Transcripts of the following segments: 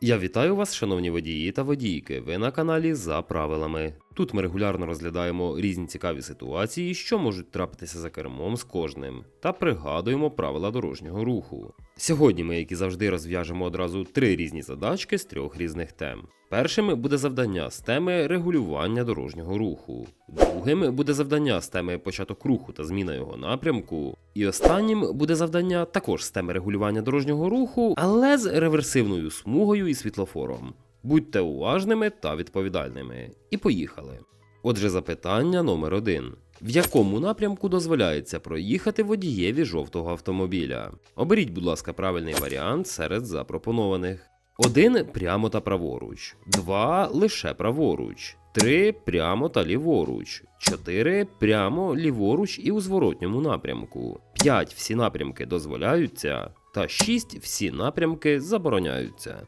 Я вітаю вас, шановні водії та водійки. Ви на каналі за правилами. Тут ми регулярно розглядаємо різні цікаві ситуації, що можуть трапитися за кермом з кожним, та пригадуємо правила дорожнього руху. Сьогодні ми, як і завжди, розв'яжемо одразу три різні задачки з трьох різних тем. Першим буде завдання з теми регулювання дорожнього руху. Другим буде завдання з теми початок руху та зміна його напрямку. І останнім буде завдання також з теми регулювання дорожнього руху, але з реверсивною смугою і світлофором. Будьте уважними та відповідальними. І поїхали. Отже, запитання номер один. В якому напрямку дозволяється проїхати водієві жовтого автомобіля? Оберіть, будь ласка, правильний варіант серед запропонованих. 1 прямо та праворуч, 2 лише праворуч, 3 прямо та ліворуч, 4 прямо ліворуч і у зворотньому напрямку, 5 всі напрямки дозволяються, та 6 всі напрямки забороняються.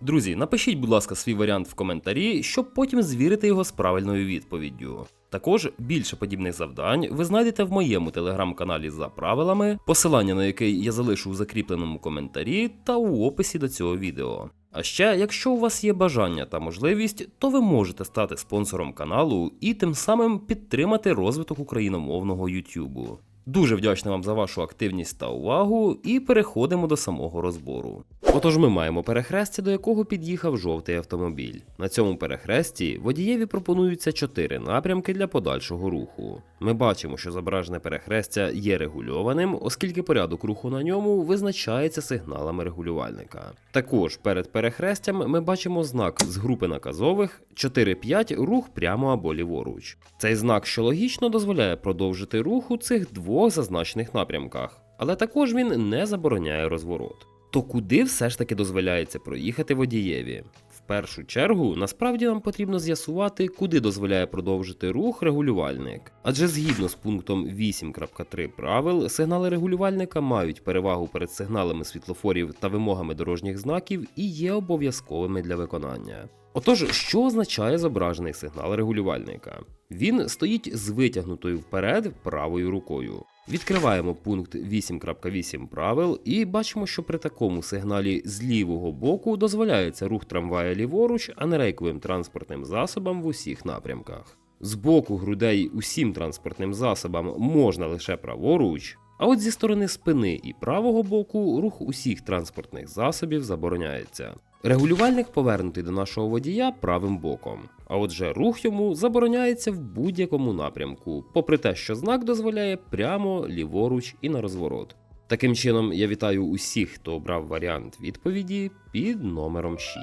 Друзі, напишіть, будь ласка, свій варіант в коментарі, щоб потім звірити його з правильною відповіддю. Також більше подібних завдань ви знайдете в моєму телеграм-каналі за правилами, посилання на який я залишу у закріпленому коментарі та у описі до цього відео. А ще, якщо у вас є бажання та можливість, то ви можете стати спонсором каналу і тим самим підтримати розвиток україномовного Ютубу. Дуже вдячний вам за вашу активність та увагу, і переходимо до самого розбору. Отож, ми маємо перехрестя, до якого під'їхав жовтий автомобіль. На цьому перехресті водієві пропонуються чотири напрямки для подальшого руху. Ми бачимо, що зображене перехрестя є регульованим, оскільки порядок руху на ньому визначається сигналами регулювальника. Також перед перехрестям ми бачимо знак з групи наказових 4-5 рух прямо або ліворуч. Цей знак, що логічно, дозволяє продовжити рух у цих двох зазначених напрямках, але також він не забороняє розворот. То куди все ж таки дозволяється проїхати водієві? В першу чергу, насправді нам потрібно з'ясувати, куди дозволяє продовжити рух регулювальник. Адже згідно з пунктом 8.3 правил, сигнали регулювальника мають перевагу перед сигналами світлофорів та вимогами дорожніх знаків і є обов'язковими для виконання. Отож, що означає зображений сигнал регулювальника? Він стоїть з витягнутою вперед правою рукою. Відкриваємо пункт 8.8 правил і бачимо, що при такому сигналі з лівого боку дозволяється рух трамвая ліворуч, а не рейковим транспортним засобам в усіх напрямках. З боку грудей усім транспортним засобам можна лише праворуч, а от зі сторони спини і правого боку рух усіх транспортних засобів забороняється. Регулювальник повернутий до нашого водія правим боком, а отже, рух йому забороняється в будь-якому напрямку, попри те, що знак дозволяє прямо, ліворуч і на розворот. Таким чином, я вітаю усіх, хто обрав варіант відповіді під номером 6.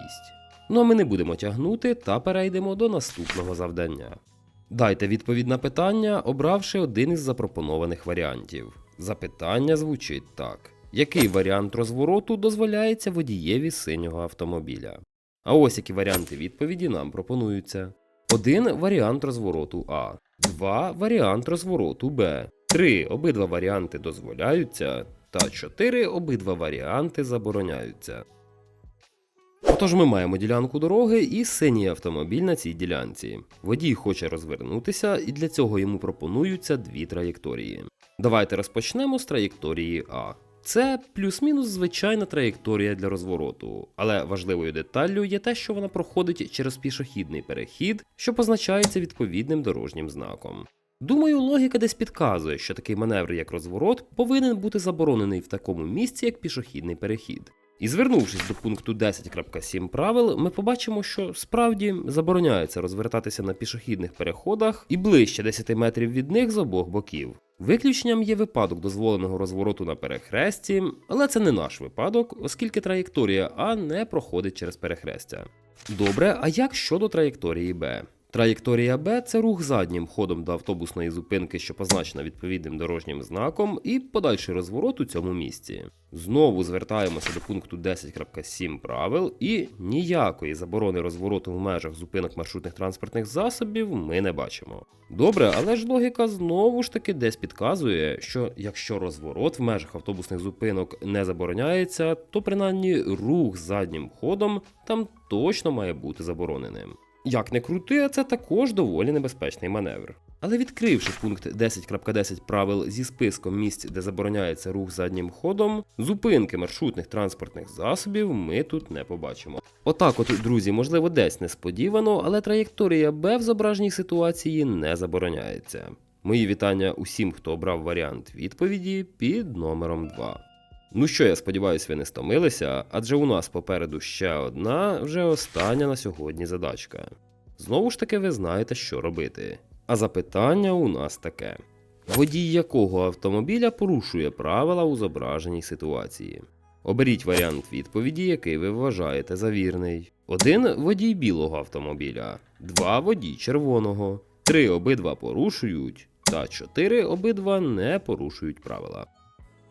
Ну а ми не будемо тягнути та перейдемо до наступного завдання. Дайте відповідь на питання, обравши один із запропонованих варіантів. Запитання звучить так: який варіант розвороту дозволяється водієві синього автомобіля? А ось які варіанти відповіді нам пропонуються: 1 варіант розвороту А, 2 варіант розвороту Б, 3 обидва варіанти дозволяються, та 4 обидва варіанти забороняються. Отож, ми маємо ділянку дороги і синій автомобіль на цій ділянці. Водій хоче розвернутися, і для цього йому пропонуються дві траєкторії. Давайте розпочнемо з траєкторії А. Це плюс-мінус звичайна траєкторія для розвороту, але важливою деталлю є те, що вона проходить через пішохідний перехід, що позначається відповідним дорожнім знаком. Думаю, логіка десь підказує, що такий маневр, як розворот, повинен бути заборонений в такому місці, як пішохідний перехід. І звернувшись до пункту 10.7 правил, ми побачимо, що справді забороняється розвертатися на пішохідних переходах і ближче 10 метрів від них з обох боків. Виключенням є випадок дозволеного розвороту на перехресті, але це не наш випадок, оскільки траєкторія А не проходить через перехрестя. Добре, а як щодо траєкторії Б? Траєкторія Б це рух заднім ходом до автобусної зупинки, що позначена відповідним дорожнім знаком, і подальший розворот у цьому місці. Знову звертаємося до пункту 10.7 правил, і ніякої заборони розвороту в межах зупинок маршрутних транспортних засобів ми не бачимо. Добре, але ж логіка знову ж таки десь підказує, що якщо розворот в межах автобусних зупинок не забороняється, то принаймні рух заднім ходом там точно має бути забороненим. Як не крути, це також доволі небезпечний маневр. Але відкривши пункт 10.10 правил зі списком місць, де забороняється рух заднім ходом, зупинки маршрутних транспортних засобів ми тут не побачимо. Отак, от, друзі, можливо, десь несподівано, але траєкторія Б в зображеній ситуації не забороняється. Мої вітання усім, хто обрав варіант відповіді під номером 2. Ну що, я сподіваюся, ви не стомилися, адже у нас попереду ще одна, вже остання на сьогодні задачка. Знову ж таки, ви знаєте, що робити. А запитання у нас таке: водій якого автомобіля порушує правила у зображеній ситуації? Оберіть варіант відповіді, який ви вважаєте за вірний. 1 водій білого автомобіля, 2 водій червоного, 3 обидва порушують, та 4 обидва не порушують правила.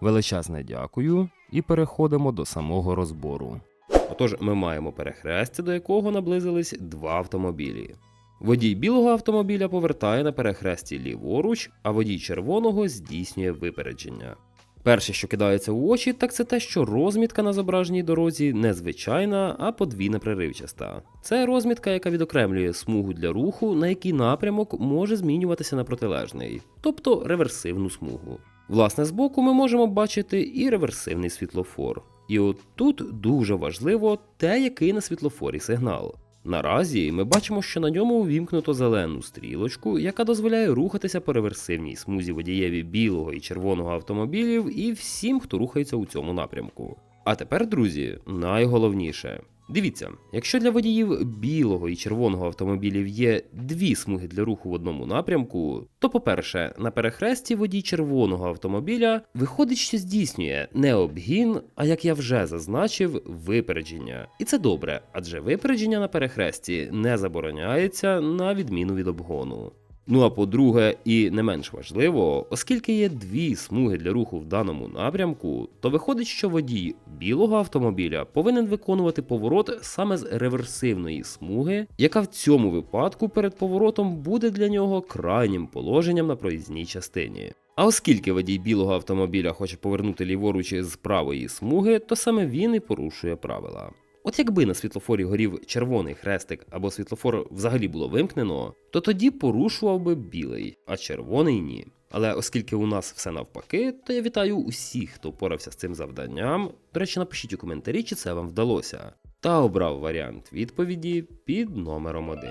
Величезне дякую і переходимо до самого розбору. Отож, ми маємо перехрестя, до якого наблизились два автомобілі. Водій білого автомобіля повертає на перехресті ліворуч, а водій червоного здійснює випередження. Перше, що кидається у очі, так це те, що розмітка на зображеній дорозі не звичайна, а подвійна преривчаста. Це розмітка, яка відокремлює смугу для руху, на який напрямок може змінюватися на протилежний, тобто реверсивну смугу. Власне, збоку ми можемо бачити і реверсивний світлофор. І от тут дуже важливо те, який на світлофорі сигнал. Наразі ми бачимо, що на ньому увімкнуто зелену стрілочку, яка дозволяє рухатися по реверсивній смузі водієві білого і червоного автомобілів і всім, хто рухається у цьому напрямку. А тепер, друзі, найголовніше. Дивіться, якщо для водіїв білого і червоного автомобілів є дві смуги для руху в одному напрямку, то, по-перше, на перехресті водій червоного автомобіля виходить, що здійснює не обгін, а як я вже зазначив, випередження. І це добре, адже випередження на перехресті не забороняється на відміну від обгону. Ну а по-друге, і не менш важливо, оскільки є дві смуги для руху в даному напрямку, то виходить, що водій білого автомобіля повинен виконувати поворот саме з реверсивної смуги, яка в цьому випадку перед поворотом буде для нього крайнім положенням на проїзній частині. А оскільки водій білого автомобіля хоче повернути ліворуч з правої смуги, то саме він і порушує правила. От якби на світлофорі горів червоний хрестик або світлофор взагалі було вимкнено, то тоді порушував би білий, а червоний ні. Але оскільки у нас все навпаки, то я вітаю усіх, хто впорався з цим завданням. До речі, напишіть у коментарі, чи це вам вдалося. Та обрав варіант відповіді під номером 1.